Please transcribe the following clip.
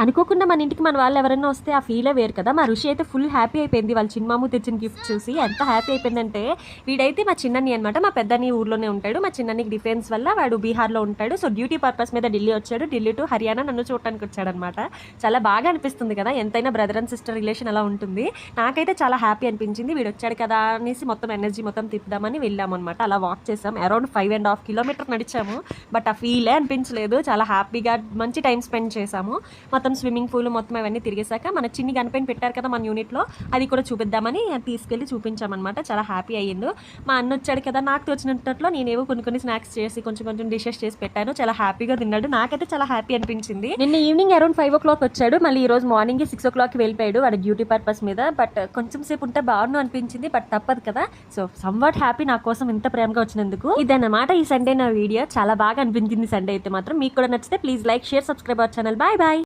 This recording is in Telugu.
అనుకోకుండా మన ఇంటికి మన వాళ్ళు ఎవరైనా వస్తే ఆ ఫీలే వేరు కదా. మా ఋషి అయితే ఫుల్ హ్యాపీ అయిపోయింది. వాళ్ళ చిన్నమాము తెచ్చిన గిఫ్ట్ చూసి ఎంత హ్యాపీ అయిపోయిందంటే వీడైతే మా చిన్నని అనమాట మా పెద్దని ఊర్లోనే ఉంటాడు. మా చిన్ననికి డిఫెన్స్ వల్ల వాడు బీహార్లో ఉంటాడు. సో డ్యూటీ పర్పస్ మీద ఢిల్లీ వచ్చాడు. ఢిల్లీ టు హర్యానా నన్ను చూడటానికి వచ్చాడనమాట చాలా బాగా అనిపిస్తుంది కదా. ఎంతైనా బ్రదర్ అండ్ సిస్టర్ రిలేషన్ అలా ఉంటుంది. నాకైతే చాలా హ్యాపీ అనిపించింది. వీడు వచ్చాడు కదా అనేసి మొత్తం ఎనర్జీ మొత్తం తిప్పుదామని వెళ్ళాము అనమాట అలా వాక్ చేసాం. Around five and half kilometer నడిచాము. But ఆ ఫీలే అనిపించలేదు. చాలా హ్యాపీగా మంచి టైం స్పెండ్ చేసాము. మొత్తం స్విమ్మింగ్ పూల్ మొత్తం అవన్నీ తిరిగేశాక మన చిన్ని గనిపైన పెట్టారు కదా మన యూనిట్లో అది కూడా చూపిద్దామని తీసుకెళ్ళి చూపించామన్నమాట. చాలా హ్యాపీ అయ్యిండు. మా అన్న వచ్చాడు కదా నాకు తోచినట్లో నేనేవో కొన్ని కొన్ని స్నాక్స్ చేసి కొంచెం కొంచెం డిషెస్ చేసి పెట్టాను. చాలా హ్యాపీగా తిన్నాడు. నాకైతే చాలా హ్యాపీ అనిపించింది. నిన్న evening around five o'clock వచ్చాడు. మళ్ళీ ఈ రోజు మార్నింగ్ సిక్స్ ఓ క్లాక్ వెళ్ళిపోయాడు వాడి డ్యూటీ పర్పస్ మీద. బట్ కొంచెం సేపు ఉంటే బాగుండు అనిపించింది బట్ తప్పదు కదా. సో సమ్వాట్ హ్యాపీ నా కోసం ఇంత ప్రేమగా వచ్చినందుకు. ఇదన్నమాట ఈ సండే నా వీడియో. చాలా బాగా అనిపించింది సండే అయితే మాత్రం. మీకు కూడా నచ్చితే please like share subscribe our channel. Bye bye.